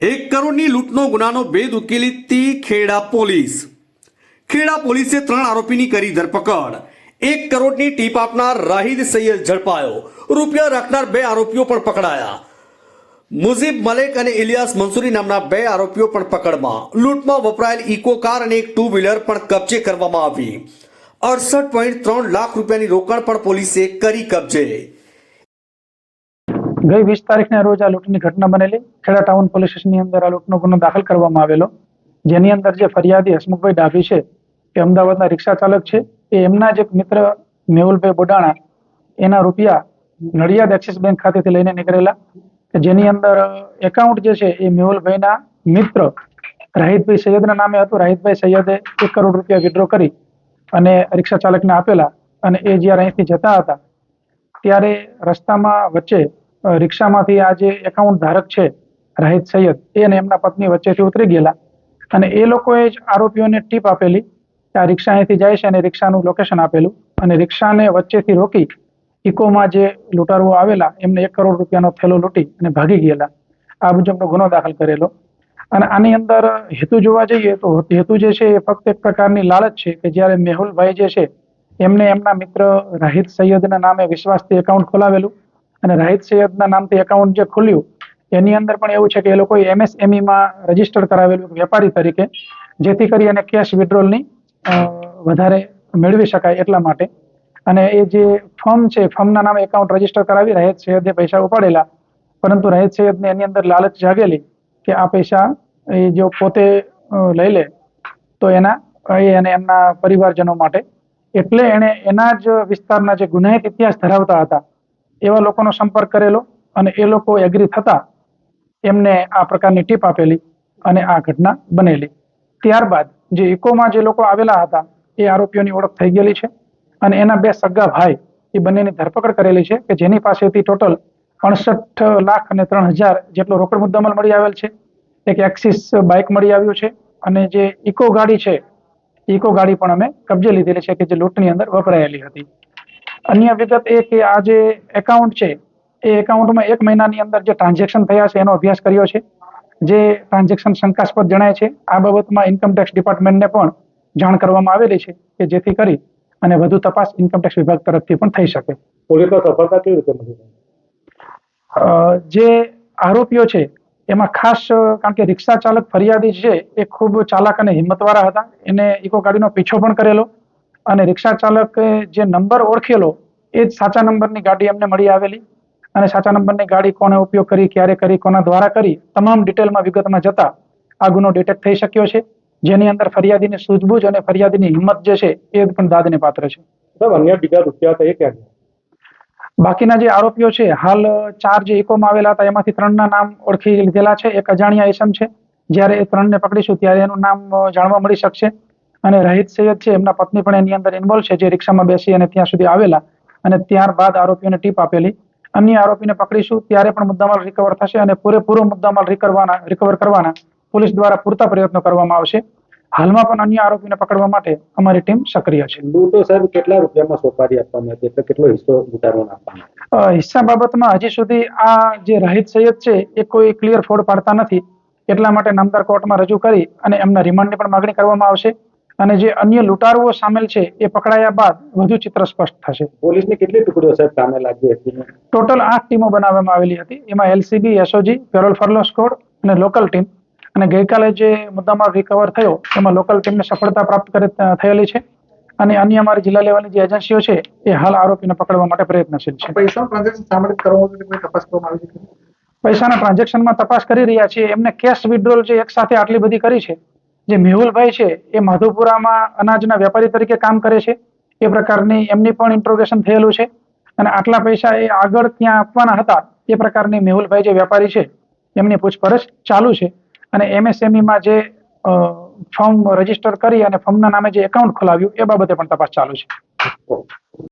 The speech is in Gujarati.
એક કરોડની લૂંટનો ગુનાનો ભેદ ઉકેલીતી ખેડા પોલીસ. ખેડા પોલીસે ત્રણ આરોપીની કરી ધરપકડ. એક કરોડની ટીપ આપનાર રાહિદ સૈયદ ઝડપાયો. રૂપિયા રાખનાર બે આરોપીઓ પણ પકડાયા. મુઝીબ મલેક અને ઇલિયાસ મંસૂરી નામના બે આરોપીઓ પણ પકડમાં. લૂંટમાં વપરાયેલ ઇકો કાર અને એક ટુ વ્હીલર પણ કબજે કરવામાં આવી. અડસઠ પોઈન્ટ ત્રણ લાખ રૂપિયાની રોકડ પણ પોલીસે કરી કબજે. ગઈ વીસ તારીખના રોજ આ લૂંટની ઘટના બનેલી. ખેડા ટાઉન પોલીસ સ્ટેશનની અંદર આ લૂંટનો ગુનો દાખલ કરવામાં આવેલો. જેની અંદર જે ફરિયાદી હસમુખભાઈ ડાભી છે, એ અમદાવાદના રિક્ષા ચાલક છે, એ એમના જ એક મિત્ર મેહુલભાઈ બોડાણા, એના રૂપિયા નડિયાદ એક્સિસ બેંક ખાતેથી લઈને નીકળેલા. જેની અંદર એકાઉન્ટ જે છે, એ મેહુલભાઈના મિત્ર રાહિતભાઈ સૈયદના નામે હતું. રાહિતભાઈ સૈયદે એક કરોડ રૂપિયા વિડ્રો કરી અને રિક્ષા ચાલકને આપેલા અને એ જ્યારે અહીંથી જતા હતા, ત્યારે રસ્તામાં વચ્ચે રિક્ષામાંથી આ જે એકાઉન્ટ ધારક છે, રાહિત સૈયદ, એ અને એમના પત્ની વચ્ચેથી ઉતરી ગયેલા. અને એ લોકોએ જ આરોપીઓને ટીપ આપેલી કે આ રિક્ષા અહીંથી જાય છે અને રિક્ષાનું લોકેશન આપેલું. અને રિક્ષાને વચ્ચેથી રોકી ઇકોમાં જે લૂંટારુઓ આવેલા, એમને એક કરોડ રૂપિયાનો થેલો લૂંટી અને ભાગી ગયેલા. આ મુજબનો ગુનો દાખલ કરેલો. અને આની અંદર હેતુ જોવા જઈએ તો હેતુ જે છે એ ફક્ત એક પ્રકારની લાલચ છે કે જ્યારે મેહુલભાઈ જે છે, એમને એમના મિત્ર રાહિત સૈયદના નામે વિશ્વાસથી એકાઉન્ટ ખોલાવેલું. અને રાહિત સૈયદના નામથી એકાઉન્ટ જે ખુલ્યું, એની અંદર પણ એવું છે કે એ લોકોએ એમએસએમઈમાં માં રજિસ્ટર કરાવેલું વેપારી તરીકે, જેથી કરી અને કેશ વિડ્રોલની વધારે મેળવી શકાય એટલા માટે. અને એ જે ફર્મ છે ફર્મના નામે એકાઉન્ટ રજિસ્ટર કરાવી રહેત સૈયદે પૈસા ઉપાડેલા, પરંતુ રહેત સૈયદને એની અંદર લાલચ જાગેલી કે આ પૈસા એ જો પોતે લઈ લે, તો એના, એ અને એમના પરિવારજનો માટે. એટલે એણે એના જ વિસ્તારના જે ગુનાહિત ઇતિહાસ ધરાવતા હતા એવા લોકોનો સંપર્ક કરેલો અને એ લોકો એગ્રી થતા એમને આ પ્રકારની ટીપ આપેલી અને આ ઘટના બનેલી. ત્યારબાદ જે ઇકોમાં જે લોકો આવેલા હતા, એ આરોપીઓની ઓળખ થઈ ગયેલી છે અને એના બે સગા ભાઈ એ બંનેની ધરપકડ કરેલી છે કે જેની પાસેથી ટોટલ અડસઠ લાખ અને ત્રણ હજાર જેટલો રોકડ મુદ્દામાલ મળી આવેલ છે. એક એક્સિસ બાઇક મળી આવ્યું છે અને જે ઇકો ગાડી છે, ઇકો ગાડી પણ અમે કબજે લીધેલી છે કે જે લૂંટની અંદર વપરાયેલી હતી. અન્ય વિગત એ કે આ જે એકાઉન્ટ છે એ એકાઉન્ટમાં એક મહિનાની અંદર જે ટ્રાન્ઝેક્શન થયા છે એનો અભ્યાસ કર્યો છે. જે ટ્રાન્ઝેક્શન શંકાસ્પદ જણાય છે. આ બાબતમાં ઇન્કમટેક્સ ડિપાર્ટમેન્ટને પણ જાણ કરવામાં આવેલી છે કે જેથી કરી અને વધુ તપાસ ઇન્કમટેક્સ વિભાગ તરફથી પણ થઈ શકે. સફળતા કેવી રીતે મળી જે આરોપીઓ છે એમાં ખાસ કારણ કે રિક્ષા ચાલક ફરિયાદી છે એ ખૂબ ચાલાક અને હિંમતવાળા હતા. એને ઇકો ગાડીનો પીછો પણ કરેલો. અને રિક્ષા ચાલકે જે નંબર ઓળખેલો એ જ સાચા નંબરની ગાડી એમને મળી આવેલી. અને સાચા નંબરની ગાડી કોને ઉપયોગ કરી ક્યારે કરી કોના દ્વારા કરી તમામ ડિટેલમાં વિગતમાં જતા આ ગુનો ડિટેક્ટ થઈ શક્યો છે. જેની અંદર ફરિયાદીની સૂઝબૂઝ અને ફરિયાદીની હિંમત જે છે એ પણ દાદને પાત્ર છે. સાહેબ અન્ય બીજા રૂપિયા હતા એ ક્યાં બાકીના જે આરોપીઓ છે હાલ ચાર જે ઇકોમાં આવેલા હતા એમાંથી ત્રણના નામ ઓળખી લીધેલા છે. એક અજાણ્યા એસમ છે. જ્યારે એ ત્રણને પકડીશું ત્યારે એનું નામ જાણવા મળી શકશે. અને રાહિત સૈયદ છે એમના પત્ની પણ એની અંદર ઇન્વોલ્વ છે જે રિક્ષામાં બેસી અને ત્યાં સુધી આવેલા. અને ત્યારબાદ આરોપીઓને ટીપ આપેલી. અન્ય આરોપીને પકડીશું ત્યારે પણ મુદ્દામાલ રિકવર થશે અને પૂરેપૂરો મુદ્દામાલ રિકવરના રિકવર કરવાના પોલીસ દ્વારા પૂરતા પ્રયત્નો કરવામાં આવશે. હાલમાં પણ અન્ય આરોપીને પકડવા માટે અમારી ટીમ સક્રિય છે. લૂંટો સાહેબ કેટલા રૂપિયામાં સોપારી આપવામાં હતી એટલે કેટલો હિસ્સો ઉતારવાનો આપવાનો હિસ્સા બાબતમાં હજી સુધી આ જે રાહિત સૈયદ છે એ કોઈ ક્લિયર ફોડ પાડતા નથી. એટલા માટે નામદાર કોર્ટમાં રજૂ કરી અને એમના રિમાન્ડની પણ માગણી કરવામાં આવશે. અને જે અન્ય લૂંટારુઓ સામેલ છે એ પકડાયા બાદ વધુ ચિત્ર સ્પષ્ટ થશે. પોલીસની કેટલી ટુકડીઓ સાહેબ સામે લાગી હતી? ટોટલ આઠ ટીમો બનાવવામાં આવેલી હતી. એમાં LCB SOG parole furlough squad અને લોકલ ટીમ. અને ગઈકાલે જે મુદ્દામાં રિકવર થયો એમાં લોકલ ટીમને સફળતા પ્રાપ્ત કરી થયેલી છે. અને અન્ય અમારી જિલ્લા લેવલની જે એજન્સીઓ છે એ હાલ આરોપીને પકડવા માટે પ્રયત્નશીલ છે. પૈસાના ટ્રાન્ઝેક્શનમાં તપાસ કરી રહ્યા છીએ. એમને કેશ વિડ્રોલ જે એક સાથે આટલી બધી કરી છે જે મેહુલભાઈ છે, એ માધુપુરામાં અનાજના વેપારી તરીકે કામ કરે છે. એ પ્રકારની એમની પણ ઇન્ટ્રોગેશન થયેલું છે. અને આટલા પૈસા એ આગળ ત્યાં આપવાના હતા, એ પ્રકારની મેહુલભાઈ જે વેપારી છે, એમની પૂછપરછ ચાલુ છે. અને એમએસએમઈમાં જે ફોર્મ રજિસ્ટર કરી અને ફોર્મના નામે જે એકાઉન્ટ ખોલાવ્યું, એ બાબતે પણ તપાસ ચાલુ છે.